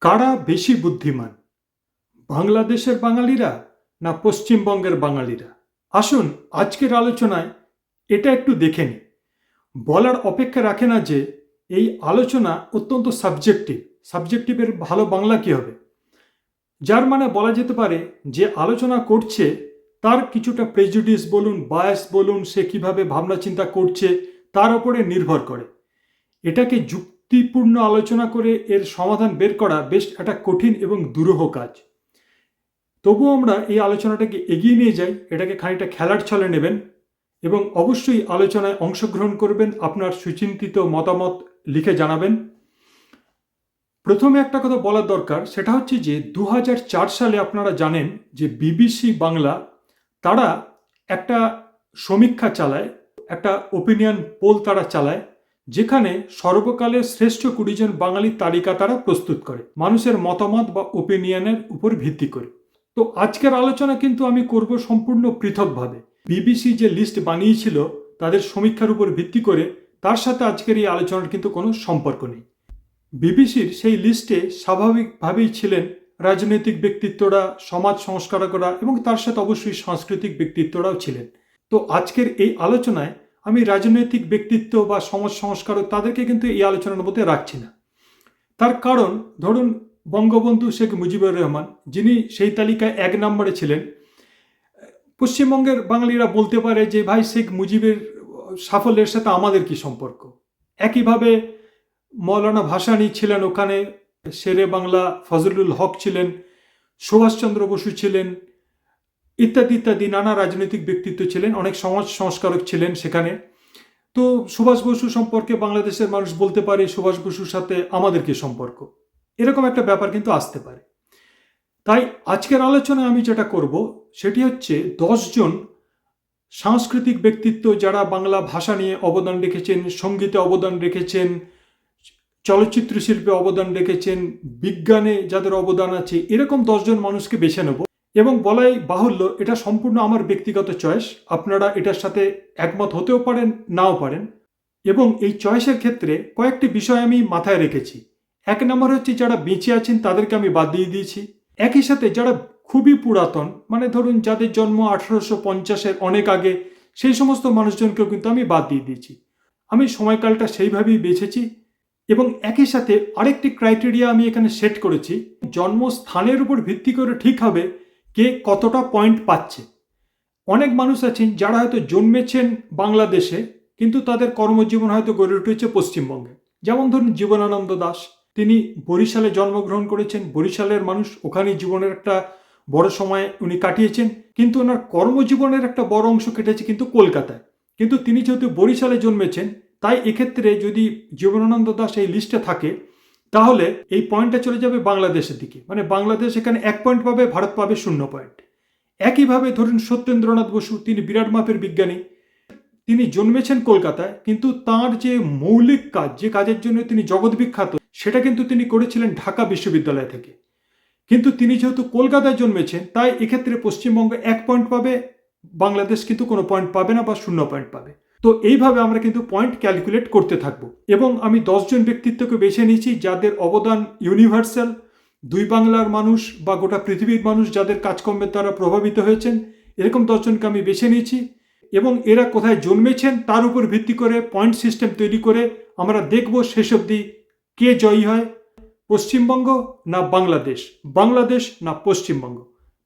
কারা বেশি বুদ্ধিমান? বাংলাদেশের বাঙালিরা না পশ্চিমবঙ্গের বাঙালিরা? আসুন আজকের আলোচনায় এটা একটু দেখে নিই। বলার অপেক্ষা রাখে না যে এই আলোচনা অত্যন্ত সাবজেক্টিভ সাবজেক্টিভের ভালো বাংলা কী হবে? যার মানে বলা যেতে পারে যে আলোচনা করছে, তার কিছুটা প্রেজুডিস বলুন বায়াস বলুন, সে কীভাবে ভাবনা চিন্তা করছে, তার ওপরে নির্ভর করে। এটাকে যুক্তিপূর্ণ আলোচনা করে এর সমাধান বের করা বেশ একটা কঠিন এবং দুরূহ কাজ। তবুও আমরা এই আলোচনাটাকে এগিয়ে নিয়ে যাই, এটাকে খানিকটা খেলার ছলে নেবেন এবং অবশ্যই আলোচনায় অংশগ্রহণ করবেন, আপনার সুচিন্তিত মতামত লিখে জানাবেন। প্রথমে একটা কথা বলার দরকার, সেটা হচ্ছে যে দু হাজার চার সালে আপনারা জানেন যে বিবিসি বাংলা তারা একটা সমীক্ষা চালায়, একটা ওপিনিয়ন পোল তারা চালায়। যেখানে সর্বকালের শ্রেষ্ঠ কুড়িজন বাঙালির তালিকা তারা প্রস্তুত করে, মানুষের মতামত বা ওপিনিয়নের উপর ভিত্তি করে। তো আজকের আলোচনা কিন্তু আমি করব সম্পূর্ণ পৃথকভাবে। বিবিসি যে লিস্ট বানিয়েছিল, তাদের সমীক্ষার উপর ভিত্তি করে তার সাথে আজকের এই আলোচনার কিন্তু কোনো সম্পর্ক নেই। বিবিসির সেই লিস্টে স্বাভাবিকভাবেই ছিলেন রাজনৈতিক ব্যক্তিত্বরা, সমাজ সংস্কারকরা এবং তার সাথে অবশ্যই সাংস্কৃতিক ব্যক্তিত্বরাও ছিলেন। তো আজকের এই আলোচনায় আমি রাজনৈতিক ব্যক্তিত্ব বা সমাজ সংস্কারক তাদেরকে কিন্তু এই আলোচনার মধ্যে রাখছি না। তার কারণ, ধরুন বঙ্গবন্ধু শেখ মুজিবুর রহমান, যিনি সেই তালিকায় এক নম্বরে ছিলেন, পশ্চিমবঙ্গের বাঙালিরা বলতে পারে যে, ভাই, শেখ মুজিবের সাফল্যের সাথে আমাদের কি সম্পর্ক? একইভাবে মৌলানা ভাসানী ছিলেন ওখানে, শেরে বাংলা ফজলুল হক ছিলেন, সুভাষচন্দ্র বসু ছিলেন ইত্যাদি ইত্যাদি, নানা রাজনৈতিক ব্যক্তিত্ব ছিলেন, অনেক সমাজ সংস্কারক ছিলেন সেখানে। তো সুভাষ বসু সম্পর্কে বাংলাদেশের মানুষ বলতে পারে সুভাষ বসুর সাথে আমাদের কি সম্পর্ক। এরকম একটা ব্যাপার কিন্তু আসতে পারে। তাই আজকের আলোচনায় আমি যেটা করব, সেটি হচ্ছে দশজন সাংস্কৃতিক ব্যক্তিত্ব যারা বাংলা ভাষা নিয়ে অবদান রেখেছেন, সঙ্গীতে অবদান রেখেছেন, চলচ্চিত্র শিল্পে অবদান রেখেছেন, বিজ্ঞানে যাদের অবদান আছে, এরকম দশজন মানুষকে বেছে নেব। এবং বলাই বাহুল্য, এটা সম্পূর্ণ আমার ব্যক্তিগত চয়েস। আপনারা এটার সাথে একমত হতেও পারেন, নাও পারেন। এবং এই চয়েসের ক্ষেত্রে কয়েকটি বিষয় আমি মাথায় রেখেছি। এক নম্বর হচ্ছে, যারা বেঁচে আছেন, তাদেরকে আমি বাদ দিয়ে দিয়েছি। একই সাথে যারা খুবই পুরাতন মানে ধরুন যাদের জন্ম আঠারোশো পঞ্চাশের অনেক আগে, সেই সমস্ত মানুষজনকেও কিন্তু আমি বাদ দিয়ে দিয়েছি। আমি সময়কালটা সেইভাবেই বেছেছি এবং একই সাথে আরেকটি ক্রাইটেরিয়া আমি এখানে সেট করেছি। জন্মস্থানের উপর ভিত্তি করে ঠিক হবে কে কতটা পয়েন্ট পাচ্ছে। অনেক মানুষ আছেন যারা হয়তো জন্মেছেন বাংলাদেশে, কিন্তু তাদের কর্মজীবন হয়তো গড়ে উঠেছে পশ্চিমবঙ্গে। যেমন ধরুন জীবনানন্দ দাস, তিনি বরিশালে জন্মগ্রহণ করেছেন। বরিশালের মানুষ ওখানেই জীবনের একটা বড় সময় উনি কাটিয়েছেন। কিন্তু ওনার কর্মজীবনের একটা বড় অংশ কেটেছে কিন্তু কলকাতায়। কিন্তু তিনি যেহেতু বরিশালে জন্মেছেন, তাই এক্ষেত্রে যদি জীবনানন্দ দাস এই লিস্টে থাকে তাহলে এই পয়েন্টটা চলে যাবে বাংলাদেশের দিকে। মানে বাংলাদেশ এখানে এক পয়েন্ট পাবে, ভারত পাবে শূন্য পয়েন্ট একইভাবে ধরুন সত্যেন্দ্রনাথ বসু, তিনি বিরাট মাপের বিজ্ঞানী। তিনি জন্মেছেন কলকাতায়, কিন্তু তার যে মৌলিক কাজ, যে কাজের জন্য তিনি জগৎ বিখ্যাত, সেটা কিন্তু তিনি করেছিলেন ঢাকা বিশ্ববিদ্যালয় থেকে। কিন্তু তিনি যেহেতু কলকাতায় জন্মেছেন, তাই এক্ষেত্রে পশ্চিমবঙ্গ এক পয়েন্ট পাবে, বাংলাদেশ কিন্তু কোনো পয়েন্ট পাবে না বা শূন্য পয়েন্ট পাবে। তো এইভাবে আমরা কিন্তু পয়েন্ট ক্যালকুলেট করতে থাকব। এবং আমি দশজন ব্যক্তিত্বকে বেছে নিয়েছি যাদের অবদান ইউনিভার্সাল দুই বাংলার মানুষ বা গোটা পৃথিবীর মানুষ যাদের কাজকর্মের দ্বারা প্রভাবিত হয়েছেন, এরকম দশজনকে আমি বেছে নিয়েছি। এবং এরা কোথায় জন্মেছেন তার উপর ভিত্তি করে পয়েন্ট সিস্টেম তৈরি করে আমরা দেখব শেষ অবধি কে জয়ী হয়, পশ্চিমবঙ্গ না বাংলাদেশ বাংলাদেশ না পশ্চিমবঙ্গ।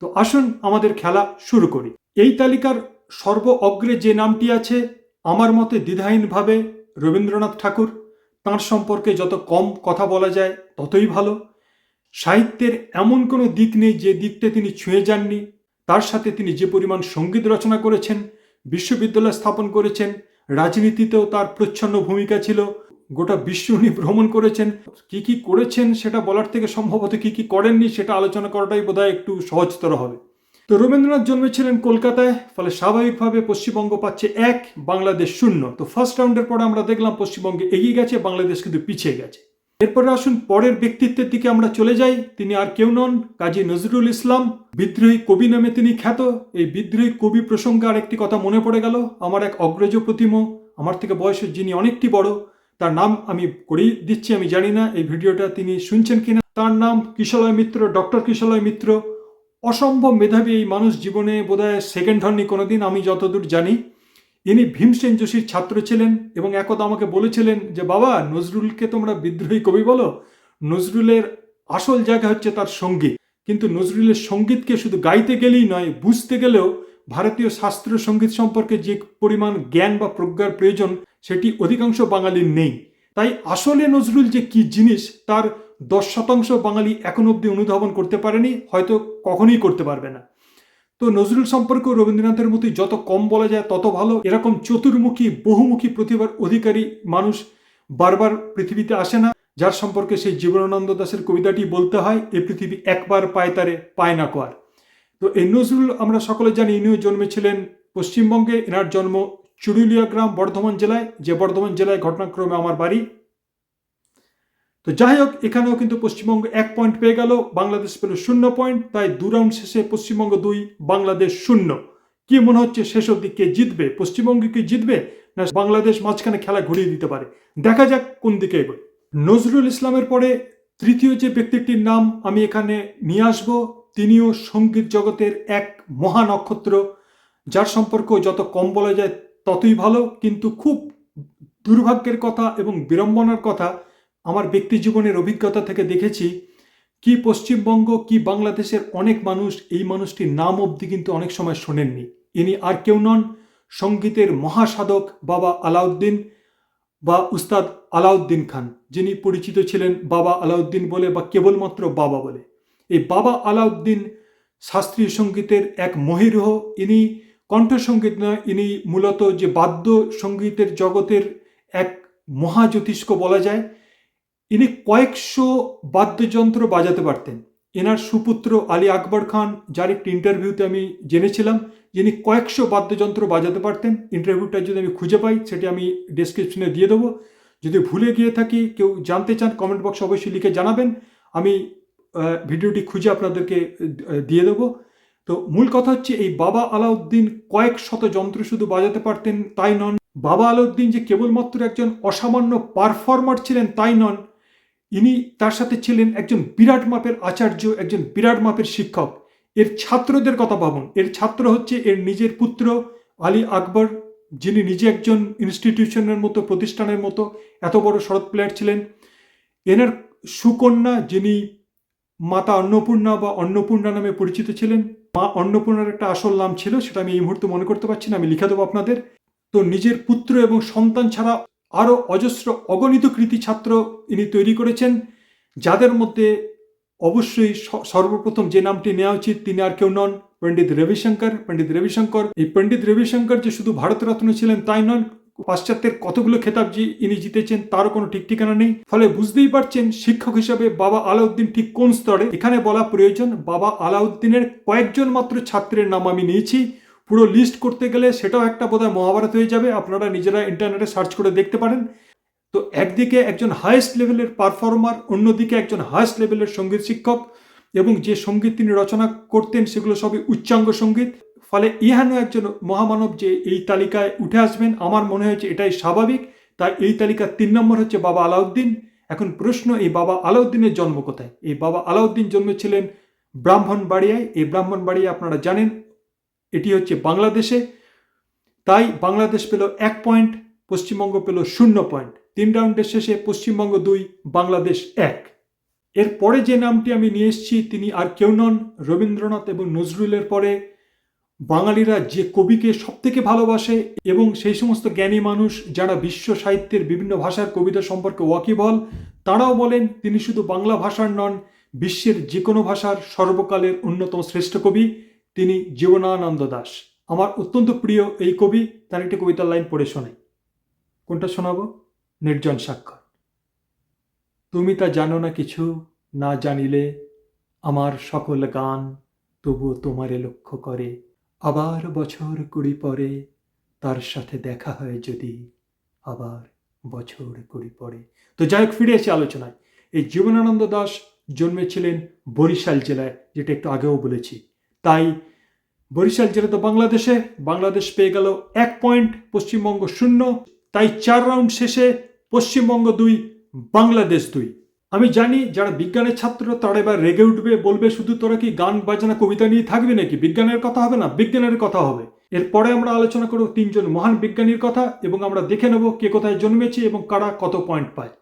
তো আসুন আমাদের খেলা শুরু করি। এই তালিকার সর্ব অগ্রে যে নামটি আছে আমার মতে দ্বিধাহীনভাবে রবীন্দ্রনাথ ঠাকুর, তাঁর সম্পর্কে যত কম কথা বলা যায় ততই ভালো। সাহিত্যের এমন কোনো দিক নেই যে দিকটা তিনি ছুঁয়ে যাননি। তার সাথে তিনি যে পরিমাণ সংগীত রচনা করেছেন, বিশ্ববিদ্যালয় স্থাপন করেছেন, রাজনীতিতেও তার প্রচ্ছন্ন ভূমিকা ছিল, গোটা বিশ্ব উনি ভ্রমণ করেছেন, কি কি করেছেন সেটা বলার থেকে সম্ভবত কি কি করেননি সেটা আলোচনা করাটাই বোধহয় একটু সহজতর হবে। তো রবীন্দ্রনাথ জন্মেছিলেন কলকাতায়, ফলে স্বাভাবিকভাবে পশ্চিমবঙ্গ পাচ্ছে এক, বাংলাদেশ শূন্য। তো ফার্স্ট রাউন্ডের পরে আমরা দেখলাম পশ্চিমবঙ্গে এগিয়ে গেছে, বাংলাদেশ কিন্তু পিছিয়ে গেছে। এরপরে আসুন পরের ব্যক্তিত্বের দিকে আমরা চলে যাই। তিনি আর কেউ নন, কাজী নজরুল ইসলাম। বিদ্রোহী কবি নামে তিনি খ্যাত। এই বিদ্রোহী কবি প্রসঙ্গে আরেকটি কথা মনে পড়ে গেল। আমার এক অগ্রজ প্রতিম, আমার থেকে বয়সের যিনি অনেকটি বড়, তার নাম আমি করেই দিচ্ছি, আমি জানি না, এই ভিডিওটা তিনি শুনছেন কিনা। তার নাম কিশলয় মিত্র ডক্টর কিশলয় মিত্র। অসম্ভব মেধাবী এই মানুষ জীবনে বোধহয় সেকেন্ড হননি কোনোদিন, আমি যতদূর জানি। ইনি ভীমসেন যোশীর ছাত্র ছিলেন এবং একদা আমাকে বলেছিলেন যে, বাবা, নজরুলকে তোমরা বিদ্রোহী কবি বলো। নজরুলের আসল জায়গা হচ্ছে তার সংগীত কিন্তু নজরুলের সঙ্গীতকে শুধু গাইতে গেলেই নয়, বুঝতে গেলেও ভারতীয় শাস্ত্রীয় সংগীত সম্পর্কে যে পরিমাণ জ্ঞান বা প্রজ্ঞার প্রয়োজন, সেটি অধিকাংশ বাঙালির নেই। তাই আসলে নজরুল যে কি জিনিস, তার দশ শতাংশ বাঙালি এখন অবধি অনুধাবন করতে পারেনি, হয়তো কখনোই করতে পারবে না। তো নজরুল সম্পর্কে রবীন্দ্রনাথের মতোই যত কম বলা যায় তত ভালো। এরকম চতুর্মুখী, বহুমুখী প্রতিভার অধিকারী মানুষ বারবার পৃথিবীতে আসে না, যার সম্পর্কে সেই জীবনানন্দ দাসের কবিতাটি বলতে হয়, এ পৃথিবী একবার পায় তারে, পায় না কোয়ার। তো এই নজরুল আমরা সকলে জানি, ইনিও জন্মেছিলেন পশ্চিমবঙ্গে। এনার জন্ম চুরুলিয়া গ্রাম, বর্ধমান জেলায়। যে বর্ধমান জেলায় ঘটনাক্রমে আমার বাড়ি তো যাই হোক, এখানেও কিন্তু পশ্চিমবঙ্গ এক পয়েন্ট পেয়ে গেল, বাংলাদেশ পেল শূন্য পয়েন্ট তাই দু রাউন্ড শেষে পশ্চিমবঙ্গ দুই, বাংলাদেশ শূন্য। কি মনে হচ্ছে শেষ অব্দি কে জিতবে? পশ্চিমবঙ্গে কি জিতবে? না বাংলাদেশ মাঝখানে খেলা ঘুরিয়ে দিতে পারে? দেখা যাক কোন দিকে এগোয়। নজরুল ইসলামের পরে তৃতীয় যে ব্যক্তিটির নাম আমি এখানে নিয়ে আসব, তিনিও সংগীত জগতের এক মহা নক্ষত্র। যার সম্পর্ক যত কম বলা যায় ততই ভালো, কিন্তু খুব দুর্ভাগ্যের কথা এবং বিড়ম্বনার কথা আমার ব্যক্তি জীবনের অভিজ্ঞতা থেকে দেখেছি কি পশ্চিমবঙ্গ, কি বাংলাদেশের অনেক মানুষ এই মানুষটির নাম অবধি কিন্তু অনেক সময় শোনেননি। ইনি আর কেউ নন, সঙ্গীতের মহাসাধক বাবা আলাউদ্দিন বা উস্তাদ আলাউদ্দিন খান, যিনি পরিচিত ছিলেন বাবা আলাউদ্দিন বলে বা কেবলমাত্র বাবা বলে। এই বাবা আলাউদ্দিন শাস্ত্রীয় সঙ্গীতের এক মহিরুহ। ইনি কণ্ঠসঙ্গীত নয়, ইনি মূলত যে বাদ্য সঙ্গীতের জগতের এক মহাজ্যোতিষ্ক বলা যায়। ইনি কয়েকশো বাদ্যযন্ত্র বাজাতে পারতেন। এনার সুপুত্র আলী আকবর খান, যার একটি ইন্টারভিউতে আমি জেনেছিলাম, যিনি কয়েকশো বাদ্যযন্ত্র বাজাতে পারতেন। ইন্টারভিউটা যদি আমি খুঁজে পাই, সেটি আমি ডেসক্রিপশনে দিয়ে দেবো। যদি ভুলে গিয়ে থাকি, কেউ জানতে চান কমেন্ট বক্সে অবশ্যই লিখে জানাবেন। আমি ভিডিওটি খুঁজে আপনাদেরকে দিয়ে দেবো। তো মূল কথা হচ্ছে, এই বাবা আলাউদ্দিন কয়েক শত যন্ত্র শুধু বাজাতে পারতেন, তাই নন। বাবা আলাউদ্দিন যে কেবলমাত্র একজন অসামান্য পারফর্মার ছিলেন, তাই নন। ইনি তার সাথে ছিলেন একজন বিরাট মাপের আচার্য, একজন বিরাট মাপের শিক্ষক। এর ছাত্রদের কথা ভাবুন। এর ছাত্র হচ্ছে এর নিজের পুত্র আলী আকবর, যিনি নিজে একজন ইনস্টিটিউশনের মতো, প্রতিষ্ঠানের মতো এত বড় শরৎ প্লেয়ার ছিলেন। এনার সুকন্যা, যিনি মাতা অন্নপূর্ণা বা অন্নপূর্ণা নামে পরিচিত ছিলেন, মা অন্নপূর্ণার একটা আসল নাম ছিল, সেটা আমি এই মুহূর্তে মনে করতে পারছি না, আমি লিখে দেবো আপনাদের। তো নিজের পুত্র এবং সন্তান ছাড়া আরও অজস্র অগণিত কৃতি ছাত্র ইনি তৈরি করেছেন, যাদের মধ্যে অবশ্যই সর্বপ্রথম যে নামটি নেওয়া উচিত তিনি আর কেউ নন, পণ্ডিত রবিশঙ্কর। পণ্ডিত রবিশঙ্কর, এই পণ্ডিত রবিশঙ্কর যে শুধু ভারতরত্ন ছিলেন তাই নন, পাশ্চাত্যের কতগুলো খেতাব যে ইনি জিতেছেন তারও কোনো ঠিক ঠিকানা নেই। ফলে বুঝতেই পারছেন শিক্ষক হিসাবে বাবা আলাউদ্দিন ঠিক কোন স্তরে, এখানে বলা প্রয়োজন বাবা আলাউদ্দিনের কয়েকজন মাত্র ছাত্রের নাম আমি নিয়েছি। পুরো লিস্ট করতে গেলে সেটাও একটা বোধহয় মহাভারত হয়ে যাবে। আপনারা নিজেরা ইন্টারনেটে সার্চ করে দেখতে পারেন। তো একদিকে একজন হায়েস্ট লেভেলের পারফর্মার অন্যদিকে একজন হায়েস্ট লেভেলের সংগীত শিক্ষক এবং যে সংগীত তিনি রচনা করতেন সেগুলো সবই উচ্চাঙ্গ সংগীত। ফলে ইহানো একজন মহামানব যে এই তালিকায় উঠে আসবেন, আমার মনে হয়েছে এটাই স্বাভাবিক। তাই এই তালিকার তিন নম্বর হচ্ছে বাবা আলাউদ্দিন। এখন প্রশ্ন, এই বাবা আলাউদ্দিনের জন্ম কোথায়? এই বাবা আলাউদ্দিন জন্মেছিলেন ব্রাহ্মণবাড়িয়ায়। এই ব্রাহ্মণবাড়িয়া আপনারা জানেন এটি হচ্ছে বাংলাদেশে। তাই বাংলাদেশ পেল এক পয়েন্ট, পশ্চিমবঙ্গ পেল শূন্য পয়েন্ট। তিন রাউন্ডের শেষে পশ্চিমবঙ্গ দুই, বাংলাদেশ এক। এরপরে যে নামটি আমি নিয়ে এসেছি, তিনি আর কেউ নন, রবীন্দ্রনাথ এবং নজরুলের পরে। বাঙালিরা যে কবিকে সবথেকে ভালোবাসে এবং সেই সমস্ত জ্ঞানী মানুষ যারা বিশ্ব সাহিত্যের বিভিন্ন ভাষার কবিতা সম্পর্কে ওয়াকিবহল, তারাও বলেন তিনি শুধু বাংলা ভাষার নন, বিশ্বের যে কোনো ভাষার সর্বকালের অন্যতম শ্রেষ্ঠ কবি। তিনি জীবনানন্দ দাস। আমার অত্যন্ত প্রিয় এই কবি, তার একটি কবিতার লাইন পড়ে শোনাই কোনটা শোনাবো? নির্জন স্বাক্ষর। তুমি তা জানো না কিছু, না জানিলে আমার সকল গান তবুও তোমারে লক্ষ্য করে। আবার বছর কুড়ি পরে তার সাথে দেখা হয় যদি আবার বছর কুড়ি পরে। তো যাই হোক, ফিরে এসে আলোচনায়। এই জীবনানন্দ দাস জন্মেছিলেন বরিশাল জেলায়, যেটা একটু আগেও বলেছি। তাই বরিশাল জেলা তো বাংলাদেশে, বাংলাদেশ পেয়ে গেল এক পয়েন্ট, পশ্চিমবঙ্গ শূন্য। তাই চার রাউন্ড শেষে পশ্চিমবঙ্গ দুই, বাংলাদেশ দুই। আমি জানি যারা বিজ্ঞানের ছাত্র, তারা এবার রেগে উঠবে, বলবে, শুধু তোরা কি গান, বাজনা, কবিতা নিয়ে থাকবে নাকি? বিজ্ঞানের কথা হবে না? বিজ্ঞানের কথা হবে। এরপরে আমরা আলোচনা করব তিনজন মহান বিজ্ঞানীর কথা এবং আমরা দেখে নেব কে কোথায় জন্মেছে এবং কারা কত পয়েন্ট পায়।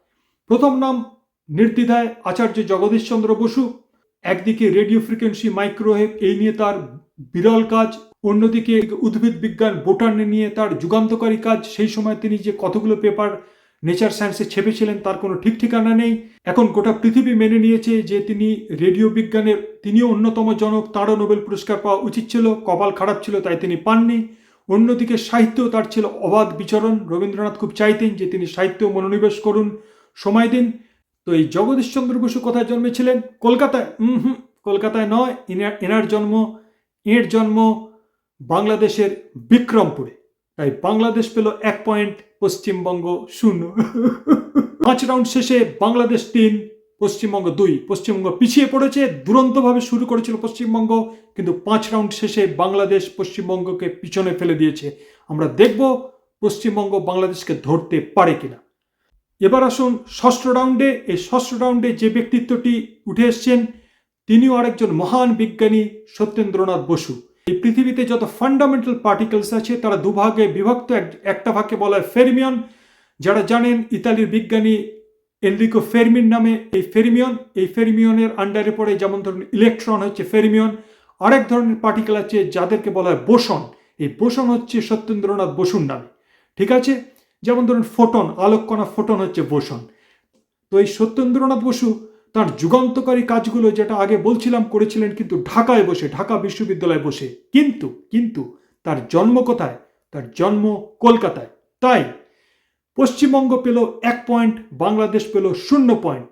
প্রথম নাম নির্দ্বিধায় আচার্য জগদীশচন্দ্র বসু। একদিকে রেডিও ফ্রিকোয়েন্সি মাইক্রোওয়েভ এই নিয়ে তার বিরল কাজ, অন্যদিকে উদ্ভিদ বিজ্ঞান বোটানি নিয়ে তার যুগান্তকারী কাজ। সেই সময় তিনি যে কতগুলো পেপার নেচার সায়েন্সে ছেপেছিলেন তার কোনো ঠিক ঠিকানা নেই। এখন গোটা পৃথিবী মেনে নিয়েছে যে তিনি রেডিও বিজ্ঞানের তিনিও অন্যতম জনক, তারও নোবেল পুরস্কার পাওয়া উচিত ছিল, কপাল খারাপ ছিল, তাই তিনি পাননি। অন্যদিকে সাহিত্যেও তার ছিল অবাধ বিচরণ। রবীন্দ্রনাথ খুব চাইতেন যে তিনি সাহিত্যেও মনোনিবেশ করুন। সময় দিন তো এই জগদীশচন্দ্র বসু কোথায় জন্মেছিলেন? কলকাতায়। হুম হুম, কলকাতায় নয় এনার জন্ম এর জন্ম বাংলাদেশের বিক্রমপুরে। তাই বাংলাদেশ পেল এক পয়েন্ট, পশ্চিমবঙ্গ শূন্য। পাঁচ রাউন্ড শেষে বাংলাদেশ তিন, পশ্চিমবঙ্গ দুই। পশ্চিমবঙ্গ পিছিয়ে পড়েছে, দুরন্তভাবে শুরু করেছিল পশ্চিমবঙ্গ, কিন্তু পাঁচ রাউন্ড শেষে বাংলাদেশ পশ্চিমবঙ্গকে পিছনে ফেলে দিয়েছে। আমরা দেখব পশ্চিমবঙ্গ বাংলাদেশকে ধরতে পারে কিনা। এবার আসুন ষষ্ঠ রাউন্ডে এই ষষ্ঠ রাউন্ডে যে ব্যক্তিত্বটি উঠে এসছেন, তিনিও আরেকজন মহান বিজ্ঞানী সত্যেন্দ্রনাথ বসু। এই পৃথিবীতে যত ফান্ডামেন্টাল পার্টিকেলস আছে, তারা দুভাগে বিভক্ত। এক- একটা ভাগকে বলা হয় ফেরমিয়ন যারা জানেন ইতালির বিজ্ঞানী এনরিকো ফেরমিন নামে এই ফেরমিয়ন এই ফেরমিয়নের আন্ডারে পড়ে যেমন ধরুন ইলেকট্রন হচ্ছে ফেরমিয়ন আরেক ধরনের পার্টিকেল আছে যাদেরকে বলা হয় বোসন এই বোসন হচ্ছে সত্যেন্দ্রনাথ বসুর নামে। ঠিক আছে? যেমন ধরুন ফোটন, আলোককণা ফোটন হচ্ছে বোসন। তো এই সত্যেন্দ্রনাথ বসু তার যুগান্তকারী কাজগুলো যেটা আগে বলছিলাম, করেছিলেন কিন্তু ঢাকায় বসে, ঢাকা বিশ্ববিদ্যালয়ে বসে। কিন্তু কিন্তু তার জন্ম কোথায়? তার জন্ম কলকাতায়। তাই পশ্চিমবঙ্গ পেল এক পয়েন্ট, বাংলাদেশ পেল শূন্য পয়েন্ট।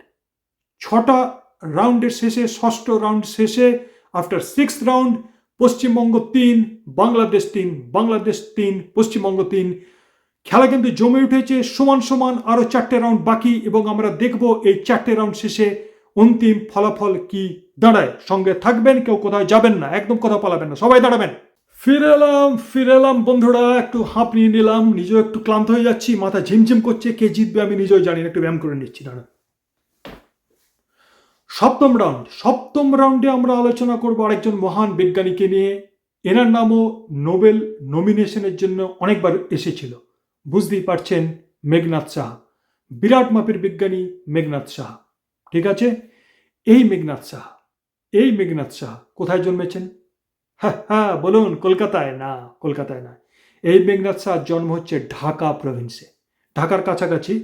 ছটা রাউন্ডের শেষে, ষষ্ঠ রাউন্ড শেষে, আফটার সিক্স রাউন্ড, পশ্চিমবঙ্গ তিন, বাংলাদেশ তিন বাংলাদেশ তিন, পশ্চিমবঙ্গ তিন খেলা কিন্তু জমে উঠেছে সমান সমান আরও চারটে রাউন্ড বাকি এবং আমরা দেখব এই চারটে রাউন্ড শেষে অন্তিম ফলাফল কি দাঁড়ায়। সঙ্গে থাকবেন, কেউ কোথাও যাবেন না, একদম কথা পালাবেন না, সবাই দাঁড়াবেন। ফিরে এলাম ফিরে এলাম, বন্ধুরা, একটু হাঁপ নিয়ে নিলাম, নিজেও একটু ক্লান্ত হয়ে যাচ্ছি, মাথা ঝিমঝিম করছে, কে জিতবে আমি নিজেও জানি না, একটু ব্যায়াম করে নিচ্ছি দাঁড়া সপ্তম রাউন্ড, সপ্তম রাউন্ডে আমরা আলোচনা করব আরেকজন মহান বিজ্ঞানীকে নিয়ে। এনার নামও নোবেল নমিনেশনের জন্য অনেকবার এসেছিল। বুঝতেই পারছেন মেঘনাথ সাহা। বিরাট মাপের বিজ্ঞানী মেঘনাথ সাহা। ঠিক আছে? এই মেঘনাথ সাহা। এই মেঘনাথ সাহা কোথায় জন্মেছেন? হ্যাঁ হ্যাঁ বলুন, কলকাতায়? না কলকাতায় না এই মেঘনাথ সাহার জন্ম হচ্ছে ঢাকা প্রভিন্সে ঢাকার কাছাকাছি,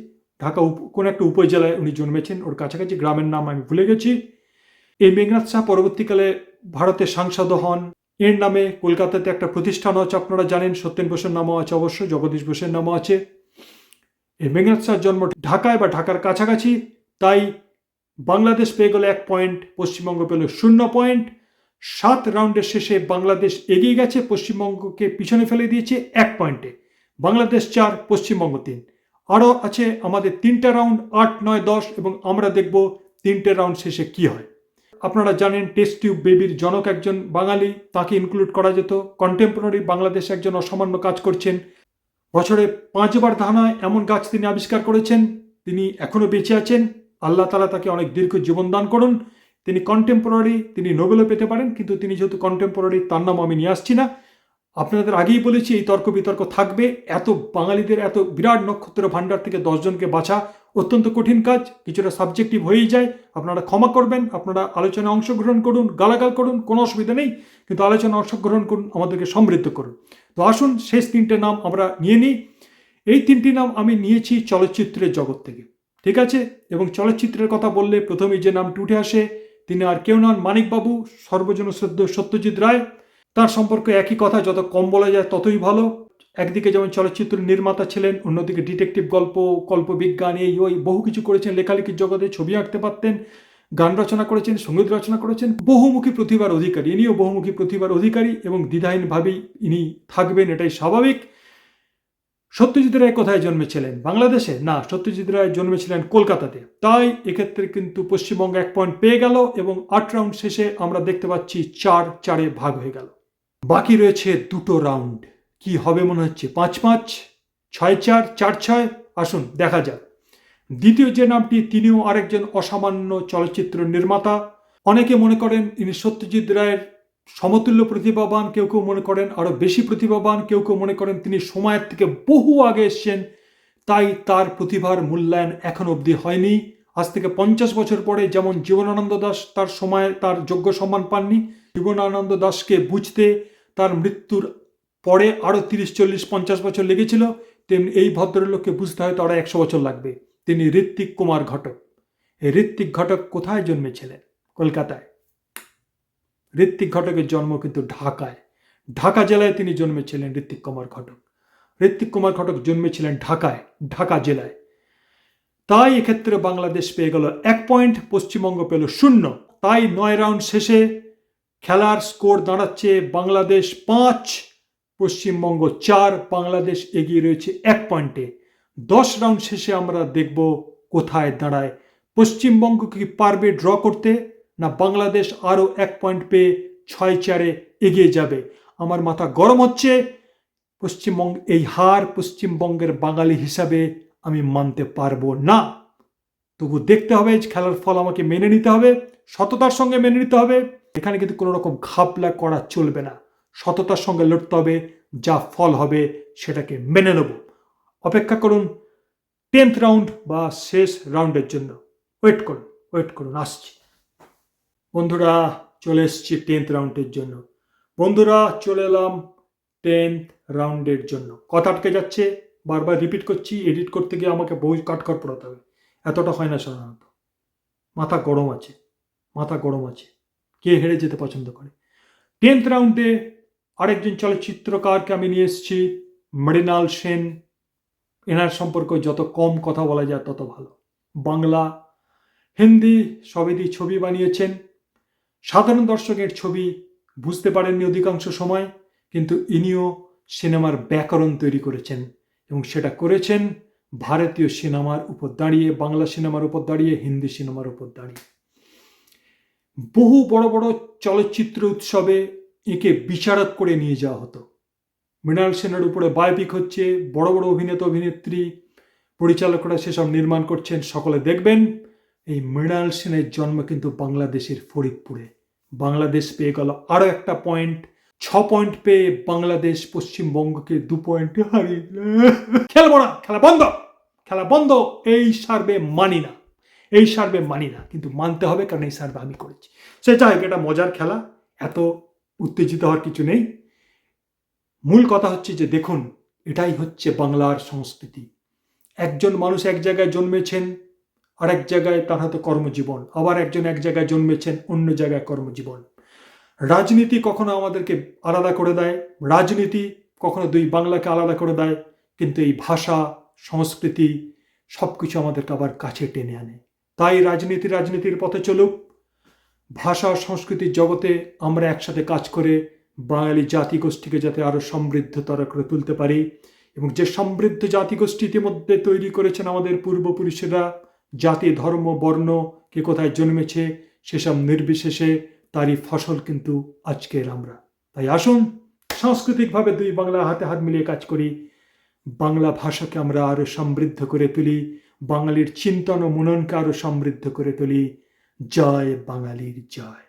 ঢাকা কোন একটা উপজেলায় উনি জন্মেছেন, ওর কাছাকাছি, গ্রামের নাম আমি ভুলে গেছি। এই মেঘনাথ শাহ পরবর্তীকালে ভারতের সাংসদও হন এর নামে কলকাতাতে একটা প্রতিষ্ঠান আছে, আপনারা জানেন, সত্যেন বোসের নামও আছে অবশ্য জগদীশ বোসের নামও আছে। এই মেঘনাথ শাহর জন্ম ঢাকায় বা ঢাকার কাছাকাছি, তাই বাংলাদেশ পেয়ে গেল এক পয়েন্ট, পশ্চিমবঙ্গ পেল শূন্য পয়েন্ট। সাত রাউন্ডের শেষে বাংলাদেশ এগিয়ে গেছে, পশ্চিমবঙ্গকে পিছনে ফেলে দিয়েছে এক পয়েন্টে। বাংলাদেশ চার, পশ্চিমবঙ্গ তিন। আরও আছে আমাদের তিনটা রাউন্ড, আট, নয়, দশ, এবং আমরা দেখব তিনটে রাউন্ড শেষে কি হয়। আপনারা জানেন টেস্ট টিউব বেবির জনক একজন বাঙালি, তাকে ইনক্লুড করা যেত। কন্টেম্পোরারি বাংলাদেশে একজন অসামান্য কাজ করছেন। বছরে পাঁচবার ধানায় এমন গাছ তিনি আবিষ্কার করেছেন, তিনি এখনও বেঁচে আছেন। আল্লাহ তালা তাকে অনেক দীর্ঘ জীবন দান করুন। তিনি কন্টেম্পোরারি তিনি নোবেলও পেতে পারেন, কিন্তু তিনি যেহেতু কন্টেম্পোরারি তার নাম আমি নিয়ে আসছি না। আপনাদের আগেই বলেছি, এই তর্ক বিতর্ক থাকবে। এত বাঙালিদের, এত বিরাট নক্ষত্র ভাণ্ডার থেকে দশজনকে বাছা অত্যন্ত কঠিন কাজ, কিছুটা সাবজেক্টিভ হয়েই যায়। আপনারা ক্ষমা করবেন, আপনারা আলোচনায় অংশগ্রহণ করুন, গালাগাল করুন, কোনো অসুবিধা নেই, কিন্তু আলোচনায় অংশগ্রহণ করুন, আমাদেরকে সমৃদ্ধ করুন। তো আসুন, শেষ তিনটে নাম আমরা নিয়ে নিই। এই তিনটি নাম আমি নিয়েছি চলচ্চিত্রের জগৎ থেকে, ঠিক আছে? এবং চলচ্চিত্রের কথা বললে প্রথমেই যে নামটি উঠে আসে, তিনি আর কেউ নন, মানিকবাবু, সর্বজন শ্রদ্ধ সত্যজিৎ রায়। তার সম্পর্কে একই কথা, যত কম বলা যায় ততই ভালো। একদিকে যেমন চলচ্চিত্র নির্মাতা ছিলেন, অন্যদিকে ডিটেকটিভ গল্প, কল্পবিজ্ঞান এই ওই বহু কিছু করেছেন, লেখালেখির জগতে ছবি আঁকতে পারতেন, গান রচনা করেছেন, সংগীত রচনা করেছেন, বহুমুখী প্রতিভার অধিকারী। ইনিও বহুমুখী প্রতিভার অধিকারী এবং দ্বিধাহীনভাবেই ইনি থাকবেন, এটাই স্বাভাবিক। সত্যজিৎ রায় কোথায় জন্মেছিলেন? বাংলাদেশে? না, সত্যজিৎ রায় জন্মেছিলেন কলকাতাতে। তাই এক্ষেত্রে কিন্তু পশ্চিমবঙ্গ এক পয়েন্ট পেয়ে গেল এবং আট রাউন্ড শেষে আমরা দেখতে পাচ্ছি চার চারে ভাগ হয়ে গেল। বাকি রয়েছে দুটো রাউন্ড কি হবে মনে হচ্ছে? পাঁচ পাঁচ, ছয় চার চার ছয়? আসুন, দেখা যাক। দ্বিতীয় যে নামটি, তিনিও আরেকজন অসামান্য চলচ্চিত্র নির্মাতা। অনেকে মনে করেন ইনি সত্যজিৎ রায়ের সমতুল্য প্রতিভাবান, কেউ কেউ মনে করেন আরও বেশি প্রতিভাবান, কেউ কেউ মনে করেন তিনি সময়ের থেকে বহু আগে এসছেন। তাই তার প্রতিভার মূল্যায়ন এখন অবধি হয়নি। আজ থেকে পঞ্চাশ বছর পরে যেমন জীবনানন্দ দাস তার সময়ে তার যোগ্য সম্মান পাননি, জীবনানন্দ দাসকে বুঝতে তার মৃত্যুর পরে আরও তিরিশ, চল্লিশ, পঞ্চাশ বছর লেগেছিল, তেমনি এই ভদ্রলোককে বুঝতে হয়তো আরও একশো বছর লাগবে। তিনি ঋত্বিক কুমার ঘটক। এই ঋত্বিক ঘটক কোথায় জন্মেছিলেন? কলকাতায়। ঋত্বিক ঘটকের জন্ম কিন্তু ঢাকায়। ঢাকা জেলায় তিনি জন্মেছিলেন ঋত্বিক কুমার ঘটক। ঋত্বিক কুমার ঘটক জন্মেছিলেন ঢাকায়, ঢাকা জেলায়। তাই এক্ষেত্রে বাংলাদেশ পেয়ে গেল এক পয়েন্ট, পশ্চিমবঙ্গ পেল শূন্য। তাই নয় রাউন্ড শেষে খেলার স্কোর দাঁড়াচ্ছে বাংলাদেশ পাঁচ পশ্চিমবঙ্গ চার, বাংলাদেশ এগিয়ে রয়েছে এক পয়েন্টে। দশ রাউন্ড শেষে আমরা দেখব কোথায় দাঁড়ায়। পশ্চিমবঙ্গ কি পারবে ড্র করতে, না বাংলাদেশ আরও এক পয়েন্ট পেয়ে ছয় চারে এগিয়ে যাবে? আমার মাথা গরম হচ্ছে। পশ্চিমবঙ্গ, এই হার পশ্চিমবঙ্গের বাঙালি হিসাবে আমি মানতে পারব না। তবু দেখতে হবে খেলার ফল আমাকে মেনে নিতে হবে, সততার সঙ্গে মেনে নিতে হবে। এখানে কিন্তু কোনো রকম ঘাপলা করা চলবে না। সততার সঙ্গে লড়তে হবে, যা ফল হবে সেটাকে মেনে নেব। অপেক্ষা করুন টেন্থ রাউন্ড বা শেষ রাউন্ডের জন্য। ওয়েট করুন ওয়েট করুন, আসছি। বন্ধুরা, চলে এসছি টেন্থ রাউন্ডের জন্য। বন্ধুরা, চলে এলাম টেন্থ রাউন্ডের জন্য। কথা আটকে যাচ্ছে, বারবার রিপিট করছি এডিট করতে গিয়ে আমাকে বহু কাটকর পড়াতে হবে। এতটা হয় না সাধারণত। মাথা গরম আছে, মাথা গরম আছে। কে হেরে যেতে পছন্দ করে? টেন্থ রাউন্ডে আরেকজন চলচ্চিত্রকারকে আমি নিয়ে এসেছি, মৃণাল সেন। এনার সম্পর্কে যত কম কথা বলা যায় তত ভালো। বাংলা, হিন্দি সবেদি ছবি বানিয়েছেন। সাধারণ দর্শকের ছবি বুঝতে পারেননি অধিকাংশ সময়, কিন্তু ইনিও সিনেমার ব্যাকরণ তৈরি করেছেন এবং সেটা করেছেন ভারতীয় সিনেমার উপর দাঁড়িয়ে, বাংলা সিনেমার উপর দাঁড়িয়ে, হিন্দি সিনেমার উপর দাঁড়িয়ে। বহু বড় বড় চলচ্চিত্র উৎসবে একে বিচারক করে নিয়ে যাওয়া হতো। মৃণাল সেনের উপরে বায়োপিক হচ্ছে বড় বড় অভিনেতা অভিনেত্রী পরিচালকরা সেসব নির্মাণ করছেন সকলে দেখবেন। এই মৃণাল সেনের জন্ম কিন্তু বাংলাদেশের ফরিদপুরে। বাংলাদেশ পেয়ে গেল আরও একটা পয়েন্ট। ছ পয়েন্ট পেয়ে বাংলাদেশ পশ্চিমবঙ্গকে দু পয়েন্টে হারিয়ে। খেলব না খেলা বন্ধ খেলা বন্ধ। এই সার্ভে মানি না এই সার্ভে মানি না। কিন্তু মানতে হবে কারণ এই সার্ভে আমি করেছি। সে যাই হোক, এটা মজার খেলা। এত উত্তেজিত হওয়ার কিছু নেই। মূল কথা হচ্ছে যে দেখুন, এটাই হচ্ছে বাংলার সংস্কৃতি। একজন মানুষ এক জায়গায় জন্মেছেন আর এক জায়গায় তার হয়তো কর্মজীবন, আবার একজন এক জায়গায় জন্মেছেন, অন্য জায়গায় কর্মজীবন। রাজনীতি কখনো আমাদেরকে আলাদা করে দেয়, রাজনীতি কখনো দুই বাংলাকে আলাদা করে দেয়, কিন্তু এই ভাষা, সংস্কৃতি সব কিছু আমাদেরকে আবার কাছে টেনে আনে। তাই রাজনীতি রাজনীতির পথে চলুক ভাষা সংস্কৃতির জগতে আমরা একসাথে কাজ করে বাঙালি জাতিগোষ্ঠীকে যাতে আরও সমৃদ্ধতর করে তুলতে পারি এবং যে সমৃদ্ধ জাতিগোষ্ঠী ইতিমধ্যে তৈরি করেছেন আমাদের পূর্বপুরুষেরা, জাতি, ধর্ম, বর্ণ, কে কোথায় জন্মেছে, সেসব নির্বিশেষে তারই ফসল কিন্তু আজকের আমরা। তাই আসুন, সাংস্কৃতিকভাবে দুই বাংলা হাতে হাত মিলিয়ে কাজ করি। বাংলা ভাষাকে আমরা আরও সমৃদ্ধ করে তুলি, বাঙালির চিন্তন ও মননকে আরও সমৃদ্ধ করে তুলি জয় বাঙালির জয়।